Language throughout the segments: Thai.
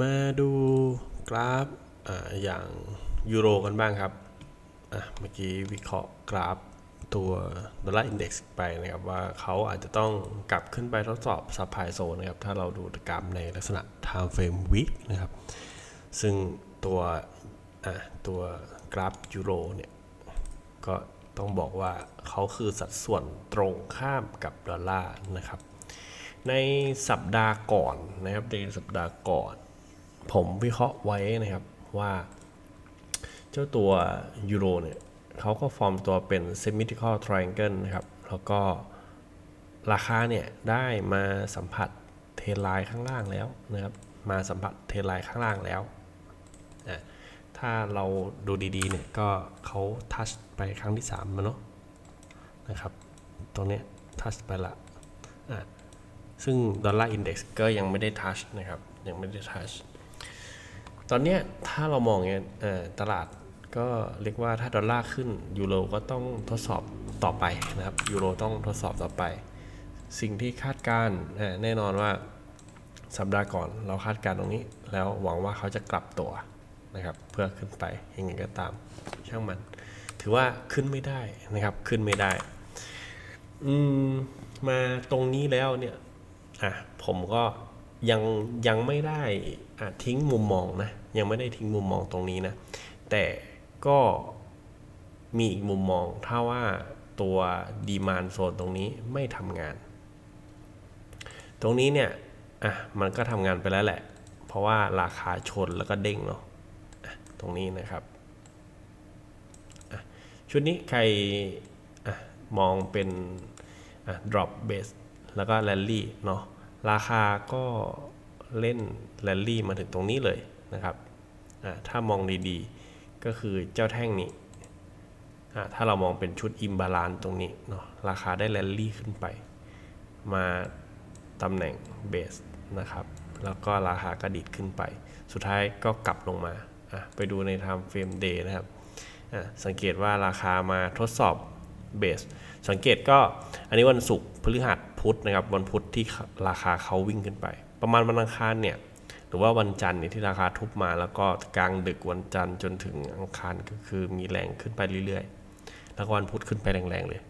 มาดูกราฟออย่างยูโรกันบ้างครับเมื่อกี้วิเคราะห์กราฟตัวดอลลาร์อินเด็กซ์ไปนะครับว่าเขาอาจจะต้องกลับขึ้นไปทดสอบซับไพโซนนะครับ ถ้าเราดูกราฟในลักษณะ time frame week นะครับ ซึ่งตัวตัวกราฟยูโรเนี่ย ก็ต้องบอกว่าเขาคือสัดส่วนตรงข้ามกับดอลลาร์นะครับ ในสัปดาห์ก่อนนะครับในสัปดาห์ก่อน ผมวิเคราะห์ไว้นะครับว่า เจ้าตัวยูโรเนี่ยเขาก็ฟอร์มตัวเป็น symmetrical triangle นะครับ แล้วก็ราคาเนี่ยได้มาสัมผัสเทไลน์ข้างล่างแล้วนะครับมาสัมผัสเทไลน์ข้างล่างแล้วอะถ้าเราดูดีๆเนี่ยก็เขาทัชไปครั้งที่3มาเนาะนะครับตรงเนี้ยทัชไปละอะซึ่งดอลลาร์อินเด็กซ์ก็ยังไม่ได้ทัชนะครับยังไม่ได้ทัช ตอนเนี้ยถ้าเรามองเนี่ยเอ่อตลาดก็เรียกว่าถ้าดอลลาร์ขึ้นยูโรก็ต้องทดสอบต่อไปนะครับยูโรต้องทดสอบต่อไป สิ่งที่คาดการณ์แน่นอนว่าสัปดาห์ก่อนเราคาดการณ์ตรงนี้ แล้วหวังว่าเขาจะกลับตัวนะครับเพื่อขึ้นไปยังไงก็ตามช่างมัน ถือว่าขึ้นไม่ได้นะครับขึ้นไม่ได้อืมมาตรงนี้แล้วเนี่ยอะผมก็ ยังยังไม่ได้อะทิ้งมุมมองนะ ยังไม่ได้ทิ้งมุมมองตรงนี้นะ แต่ก็มีอีกมุมมอง ถ้าว่าตัวดีมานโซนตรงนี้ไม่ทำงาน ตรงนี้เนี่ย อะ มันก็ทำงานไปแล้วแหละ เพราะว่าราคาชนแล้วก็เด้งเนาะะตรงนี้นะครับชุดนี้ใครอะมองเป็นอะ drop base แล้วก็ rally เนาะ ราคาก็เล่น rally มาถึงตรงนี้เลยนะครับ ถ้ามองดีๆ ก็คือเจ้าแท่งนี้ ถ้าเรามองเป็นชุด imbalance ตรงนี้เนาะ ราคาได้ rally ขึ้นไป มาตำแหน่ง base นะครับ แล้วก็ราคากระดิดขึ้นไป สุดท้ายก็กลับลงมา ไปดูใน time frame day นะครับ สังเกตว่าราคามาทดสอบเบส สังเกตก็อันนี้วันศุกร์พฤหัส พุธนะครับวันพุธที่ราคาเขาวิ่งขึ้นไป ประมาณวันอังคารเนี่ยหรือว่าวันจันทร์เนี่ยที่ราคาทุบมา แล้วก็กลางดึกวันจันทร์จนถึงอังคารก็คือมีแรงขึ้นไปเรื่อยๆ แล้วก็วันพุธขึ้นไปแรงๆเลย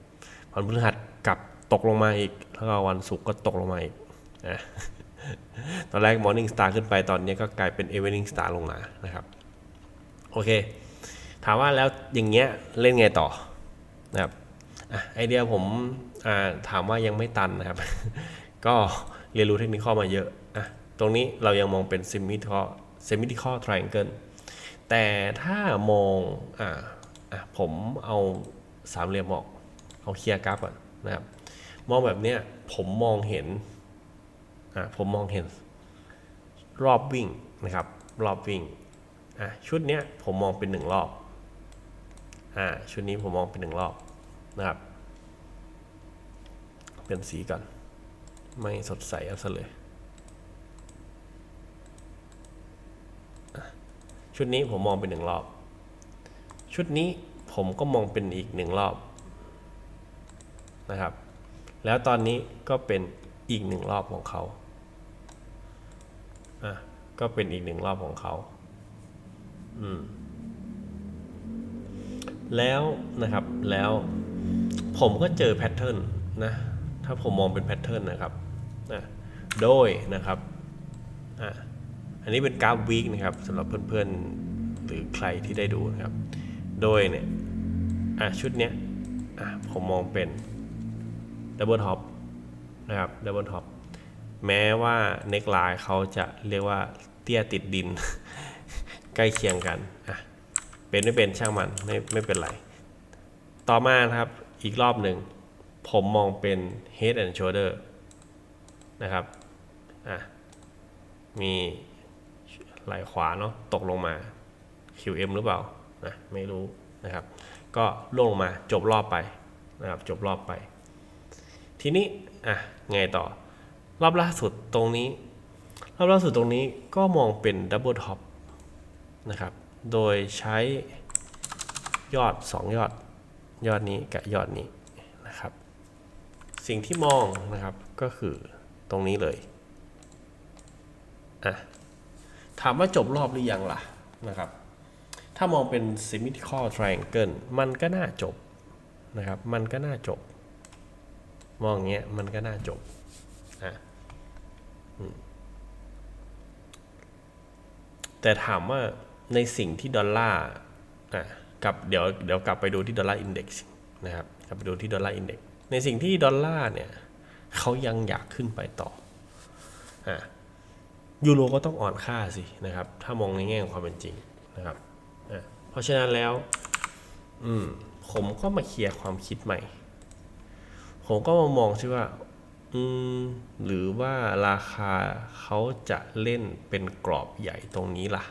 วันพฤหัสกลับตกลงมาอีก แล้วก็วันศุกร์ก็ตกลงมาอีกนะตอนแรก Morning Star ขึ้นไปตอนนี้ก็กลายเป็น Evening Star ลงมานะครับ โอเค ถามว่าแล้วอย่างเงี้ยเล่นไงต่อนะครับอะไอเดียผม ถามว่ายังไม่ตันนะครับ ก็เรียนรู้เทคนิคมาเยอะอะตรงนี้เรายังมองเป็น symmetrical symmetrical triangle แต่ถ้ามองอ่าอะผมเอาสามเหลี่ยมออก เอาเคลียร์กราฟก่อนนะครับ มองแบบเนี้ยผมมองเห็นอะผมมองเห็นรอบวิ่งนะครับ รอบวิ่งอะชุดเนี้ยผมมองเป็นหนึ่งรอบอ่าชุดนี้ผมมองเป็นหนึ่งรอบนะครับ ลี่ยนสีก่อน ไม่สดใสเอาซะเลยชุดนี้ผมมองเป็นหนึ่งรอบ ชุดนี้ผมก็มองเป็นอีกหนึ่งรอบนะครับ แล้วตอนนี้ก็เป็นอีกหนึ่งรอบของเขาอะก็เป็นอีกหนึ่งรอบของเขาอืมแล้วนะครับแล้วผมก็เจอแพทเทิร์นนะ ถ้าผมมองเป็นแพทเทิร์นนะครับนะโดยนะครับอะอันนี้เป็นกราฟวีคนะครับสำหรับเพื่อนๆ หรือใครที่ได้ดูนะครับ โดยเนี่ยอะชุดเนี้ยอะผมมองเป็นดับเบิลท็อปนะครับดับเบิลท็อปแม้ว่าเน็กไลน์เขาจะเรียกว่าเตี้ยติดดิน ใกล้เคียงกันอะเป็นไม่เป็นช่างมันไม่ไม่เป็นไร ต่อมานะครับอีกรอบหนึ่ง ผมมองเป็น head and shoulder นะครับอะมีไหล่ขวาเนาะตกลงมา QM หรือเปล่านะไม่รู้นะครับ ก็ล่วงลงมาจบรอบไปนะครับจบรอบไป ทีนี้อะไงต่อ รอบล่าสุดตรงนี้ รอบล่าสุดตรงนี้ก็มองเป็นดับเบิลท็อปนะครับ โดยใช้ยอด 2 ยอด ยอดนี้กับยอดนี้นะครับ สิ่งที่มองนะครับก็คือตรงนี้เลยอะถามว่าจบรอบหรือยังล่ะนะครับ ถ้ามองเป็น symmetrical triangle มันก็น่าจบนะครับ มันก็น่าจบ มองเงี้ยมันก็น่าจบอะแต่ถามว่าในสิ่งที่ดอลลาร์อะกับเดี๋ยวเดี๋ยวกลับไปดูที่ดอลลาร์อินเด็กซ์นะครับ กลับไปดูที่ดอลลาร์อินเด็กซ์ ในสิ่งที่ดอลลาร์เนี่ยเขายังอยากขึ้นไปต่ออะยูโรก็ต้องอ่อนค่าสินะครับ ถ้ามองในแง่ของความเป็นจริงนะครับอะเพราะฉะนั้นแล้ว อืม ผมก็มาเคลียร์ความคิดใหม่ ผมก็มามองซิว่า อืม หรือว่าราคาเขาจะเล่นเป็นกรอบใหญ่ตรงนี้ล่ะ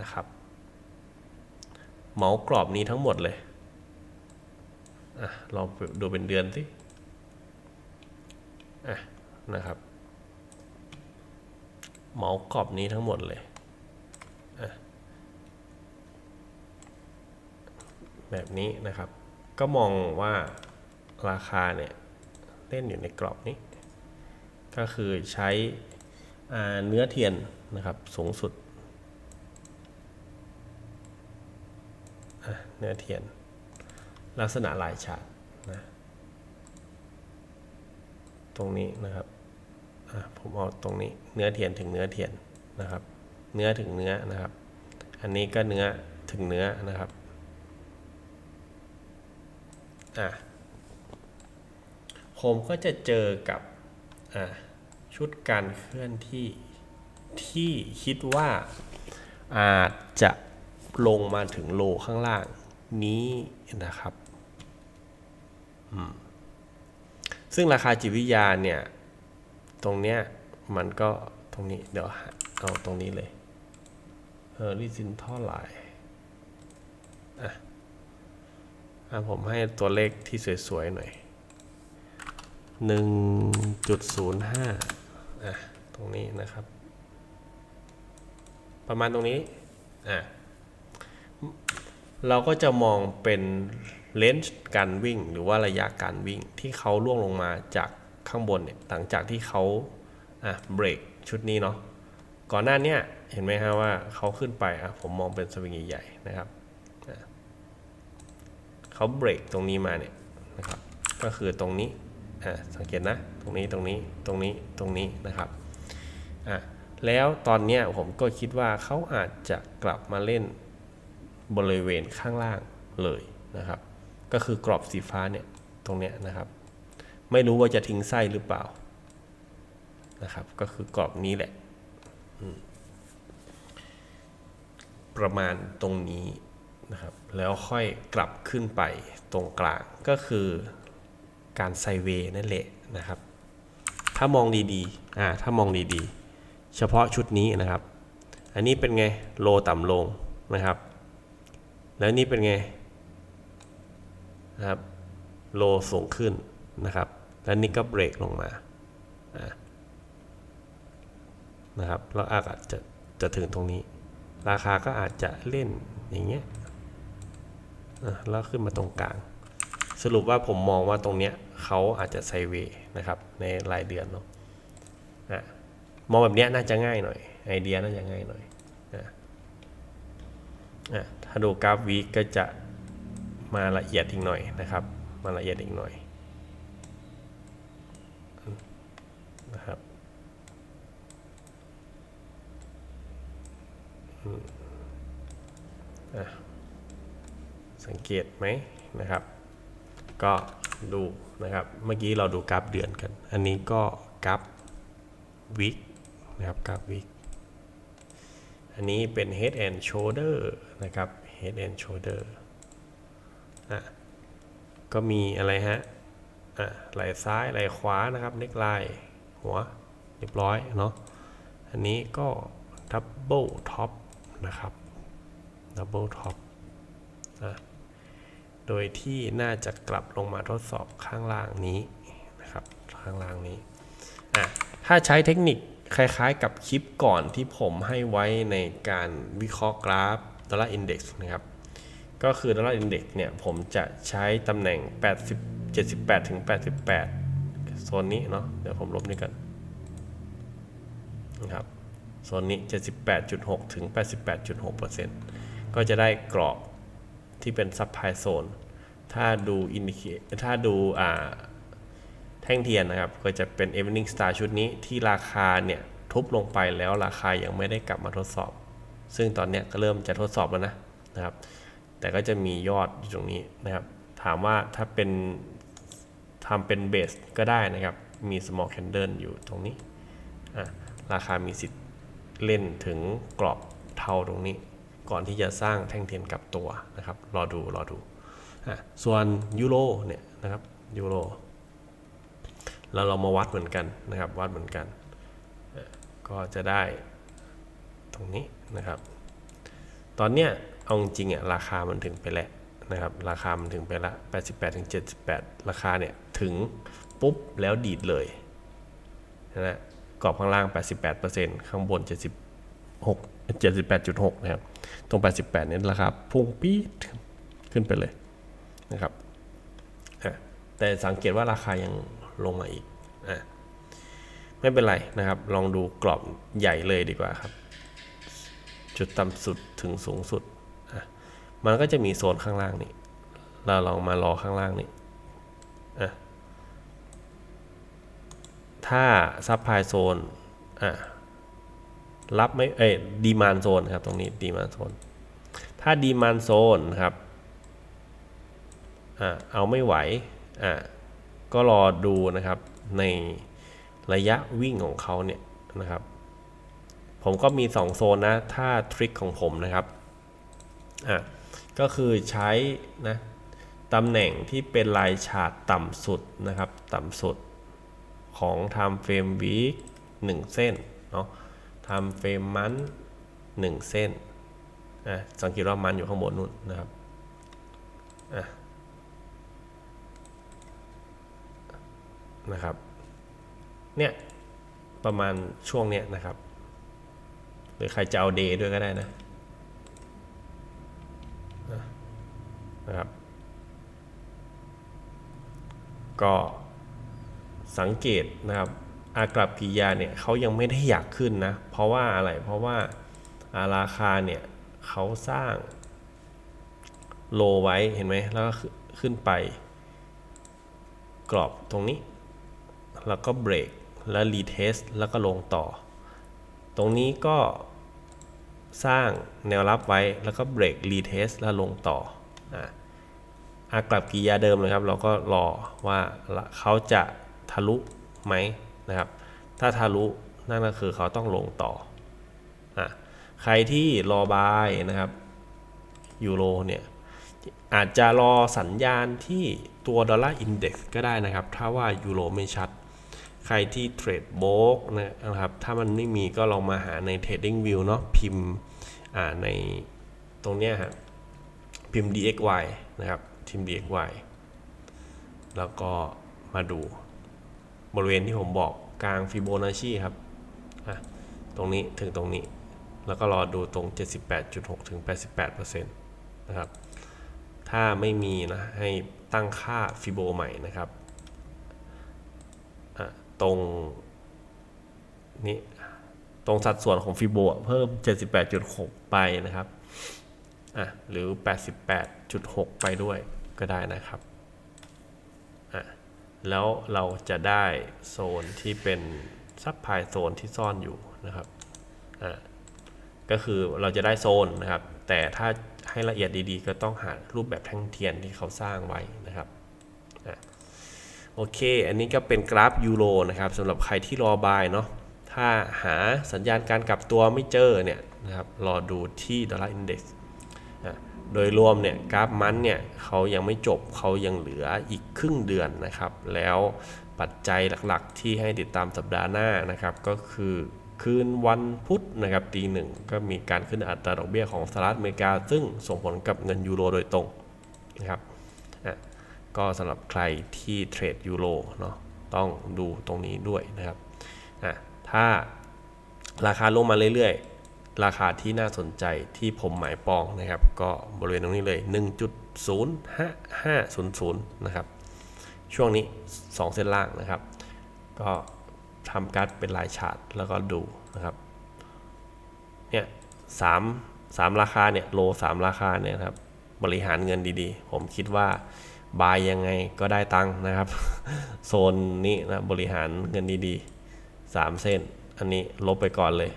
นะครับ เหมากรอบนี้ทั้งหมดเลย อะลองดูเป็นเดือนสิอะนะครับเหมากรอบนี้ทั้งหมดเลยอะแบบนี้นะครับ ก็มองว่าราคาเนี่ยเล่นอยู่ในกรอบนี้ ก็คือใช้เนื้อเทียนนะครับสูงสุดเนื้อเทียน ลักษณะลายฉากนะตรงนี้นะครับผมเอาตรงนี้เนื้อเทียนถึงเนื้อเทียนนะครับ เนื้อถึงเนื้อนะครับ อันนี้ก็เนื้อถึงเนื้อนะครับอะผมก็จะเจอกับอะชุดการเคลื่อนที่ที่คิดว่าอาจจะลงมาถึงโลข้างล่างนี้นะครับ ซึ่งราคาจิตวิทยาเนี่ย ตรงเนี้ยมันก็ตรงนี้เดี๋ยวเอาตรงนี้เลยเออริซินเท่าไหร่อะอะผมให้ตัวเลขที่สวย ๆ หน่อยหนึ่งจุดศูนย์ห้าอะ ตรงนี้นะครับ ประมาณตรงนี้ อะ เราก็จะมองเป็น เลนส์การวิ่ง หรือว่าระยะการวิ่งที่เขาล่วงลงมาจากข้างบนเนี่ยหลังจากที่เขาอะเบรกชุดนี้เนาะก่อนหน้านี้เห็นไหมฮะว่าเขาขึ้นไปอะผมมองเป็นสวิงใหญ่ๆนะครับเขาเบรกตรงนี้มาเนี่ยนะครับก็คือตรงนี้อะสังเกตนะตรงนี้ตรงนี้ตรงนี้ตรงนี้นะครับอะแล้วตอนเนี้ยผมก็คิดว่าเขาอาจจะกลับมาเล่นบริเวณข้างล่างเลยนะครับ ก็คือกรอบสีฟ้าเนี่ยตรงเนี้ยนะครับ ไม่รู้ว่าจะทิ้งไส้หรือเปล่านะครับ ก็คือกรอบนี้แหละ ประมาณตรงนี้นะครับ แล้วค่อยกลับขึ้นไปตรงกลางก็คือการไซเวย์นั่นแหละนะครับ ถ้ามองดีๆ อ่า ถ้ามองดีๆ เฉพาะชุดนี้นะครับ อันนี้เป็นไง โลต่ำลงนะครับ แล้วนี่เป็นไง นะครับโลสูงขึ้นนะครับแล้วนี่ก็เบรกลงมานะครับแล้วอาจจะจะถึงตรงนี้ ราคาก็อาจจะเล่นอย่างเงี้ยแล้วขึ้นมาตรงกลาง สรุปว่าผมมองว่าตรงเนี้ยเขาอาจจะไซเวย์นะครับในรายเดือนเนาะนะมองแบบเนี้ยน่าจะง่ายหน่อย ไอเดียน่าจะง่ายหน่อยนะอะถ้าดูกราฟวีก็จะ มาละเอียดอีกหน่อยนะครับ มาละเอียดอีกหน่อยนะครับสังเกตไหมนะครับ ก็ดูนะครับ เมื่อกี้เราดูกราฟเดือนกัน อันนี้ก็กราฟวิกนะครับกราฟวิกอันนี้เป็น head and shoulder นะครับ head and shoulder อะก็มีอะไรฮะอะไหล่ซ้ายไหล่ขวานะครับ neck line หัวเรียบร้อยเนาะอันนี้ก็ double top นะครับ double top อะโดยที่น่าจะกลับลงมาทดสอบข้างล่างนี้นะครับข้างล่างนี้อะถ้าใช้เทคนิคคล้ายๆกับคลิปก่อนที่ผมให้ไว้ในการวิเคราะห์กราฟดอลลาร์อินเด็กซ์นะครับ ก็คือดอลลาร์อินเด็กซ์เนี่ยผมจะใช้ตำแหน่ง 80 78ถึง88 โซนนี้เนาะเดี๋ยวผมลบนี่กันนะครับโซนนี้ 78.6 ถึง 88.6%ก็จะได้กรอบที่เป็นซับไพโซนถ้าดูอินดิเคถ้าดูอ่าแท่งเทียนนะครับ ก็จะเป็น Evening Star ชุดนี้ที่ราคาเนี่ย ทุบลงไปแล้วราคายังไม่ได้กลับมาทดสอบ ซึ่งตอนนี้ก็เริ่มจะทดสอบแล้วนะนะครับ แต่ก็จะมียอดอยู่ตรงนี้นะครับ ถามว่าถ้าเป็นทำเป็นเบสก็ได้นะครับ มี small candle อยู่ตรงนี้ ราคามีสิทธิ์เล่นถึงกรอบเท่าตรงนี้ ก่อนที่จะสร้างแท่งเทียนกลับตัวนะครับ รอดูรอดูอส่วนยูโรเนี่ยนะครับยูโรแล้วเรามาวัดเหมือนกันนะครับ วัดเหมือนกัน ก็จะได้ตรงนี้นะครับ ตอนเนี้ย เอาจริงอะราคามันถึงไปแล้วนะครับ ราคามันถึงไปละ 88ถึง78 ราคาเนี่ยถึงปุ๊บแล้วดีดเลยนะกรอบข้างล่าง 88%ข้างบน 76 78.6 นะครับ ตรง 88 เนี่ยราคาพุ่งปี๊ดขึ้นไปเลยนะครับ แต่สังเกตว่าราคายังลงมาอีกอะไม่เป็นไรนะครับ ลองดูกรอบใหญ่เลยดีกว่าครับ จุดต่ำสุดถึงสูงสุด มันก็จะมีโซนข้างล่างนี่ เราลองมารอข้างล่างนี่อะถ้าซับพลายโซนอะรับไม่เอ้ยดีมานโซนครับตรงนี้ดีมานโซน ถ้าดีมานโซนครับอะเอาไม่ไหวอะก็รอดูนะครับในระยะวิ่งของเขาเนี่ยนะครับ ผมก็มี 2 โซนนะ ถ้าทริคของผมนะครับอะ ก็คือใช้นะตำแหน่งที่เป็นลายฉาดต่ำสุดนะครับ ต่ำสุดของ time frame week 1 เส้นเนาะ time frame month 1 เส้นอะสังเกตว่ามันอยู่ข้างบนนู่นนะครับนะครับ เนี่ย ประมาณช่วงเนี้ยนะครับ หรือใครจะเอาเดย์ด้วยก็ได้นะ นะครับ ก็สังเกตนะครับ อากับกิริยาเนี่ยเขายังไม่ได้อยากขึ้นนะ เพราะว่าอะไร เพราะว่าอาราคาเนี่ยเขาสร้างโลไว้เห็นไหมแล้วก็ขึ้นไป กรอบตรงนี้ แล้วก็เบรกแล้วรีเทสแล้วก็ลงต่อ ตรงนี้ก็สร้างแนวรับไว้แล้วก็เบรกรีเทสแล้วลงต่อ อากลับกิยาเดิมเลยครับ เราก็รอว่าเขาจะทะลุไหมนะครับ ถ้าทะลุนั่นก็คือเขาต้องลงต่ออ่ใครที่รอบายนะครับยูโรเนี่ยอาจจะรอสัญญาณที่ตัวดอลลาร์อินเด็กซ์ก็ได้นะครับ ถ้าว่ายูโรไม่ชัด ใครที่เทรดโบกนะครับ ถ้ามันไม่มีก็ลองมาหาใน Trading View เนาะพิมพ์ในตรงเนี้ยฮะ พิมพ์ DXY นะครับพิมพ์ DXY แล้วก็มาดูบริเวณที่ผมบอกกลางฟิโบนัชชีครับตรงนี้ถึงตรงนี้ แล้วก็รอดูตรง 78.6 ถึง 88%นะครับ ถ้าไม่มีนะให้ตั้งค่าฟิโบใหม่นะครับ ตรงนี้ตรงสัดส่วนของฟิโบเพิ่ม 78.6 ไปนะครับ อะหรือ 88.6 ไปด้วยก็ได้นะครับอะแล้วเราจะได้โซนที่เป็นซับพายโซนที่ซ่อนอยู่นะครับอะก็คือเราจะได้โซนนะครับ แต่ถ้าให้ละเอียดดีๆ ก็ต้องหารูปแบบแท่งเทียนที่เขาสร้างไว้นะครับอะโอเค อันนี้ก็เป็นกราฟยูโรนะครับสำหรับใครที่รอบายเนาะถ้าหาสัญญาณการกลับตัวไม่เจอเนี่ยนะครับรอดูที่ดอลลาร์อินเด็กซ์ โดยรวมเนี่ยกราฟมันเนี่ยเขายังไม่จบเขายังเหลืออีกครึ่งเดือนนะครับ แล้วปัจจัยหลักๆที่ให้ติดตามสัปดาห์หน้านะครับ ก็คือคืนวันพุธนะครับตีหนึ่งก็มีการขึ้นอัตราดอกเบี้ยของสหรัฐอเมริกา ซึ่งส่งผลกับเงินยูโรโดยตรงนะครับก็สำหรับใครที่เทรดยูโรเนาะต้องดูตรงนี้ด้วยนะครับถ้าราคาลงมาเรื่อยๆ ราคาที่น่าสนใจที่ผมหมายปองนะครับ ก็บริเวณตรงนี้เลย 1.05500 นะครับ ช่วงนี้ 2 เส้นล่างนะครับ ก็ทำการ์ดเป็นลายฉาดแล้วก็ดูนะครับ เนี่ยสามสามราคาเนี่ยโลสามราคาเนี่ยครับ บริหารเงินดีๆ ผมคิดว่าบายยังไงก็ได้ตังค์นะครับ โซนนี้นะบริหารเงินดีๆสามเส้น อันนี้ลบไปก่อนเลย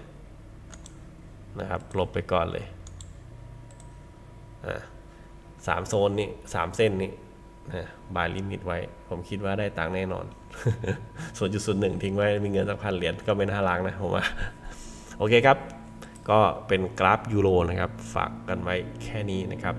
นะครับลบไปก่อนเลยสามโซนนี่สามเส้นนี่นะบายลิมิตไว้ ผมคิดว่าได้ตังค์แน่นอนส่วนจุดศูนย์หนึ่งทิ้งไว้มีเงินสักพันเหรียญก็ไม่น่ารังนะผมว่า โอเคครับ ก็เป็นกราฟยูโรนะครับ ฝากกันไว้แค่นี้นะครับ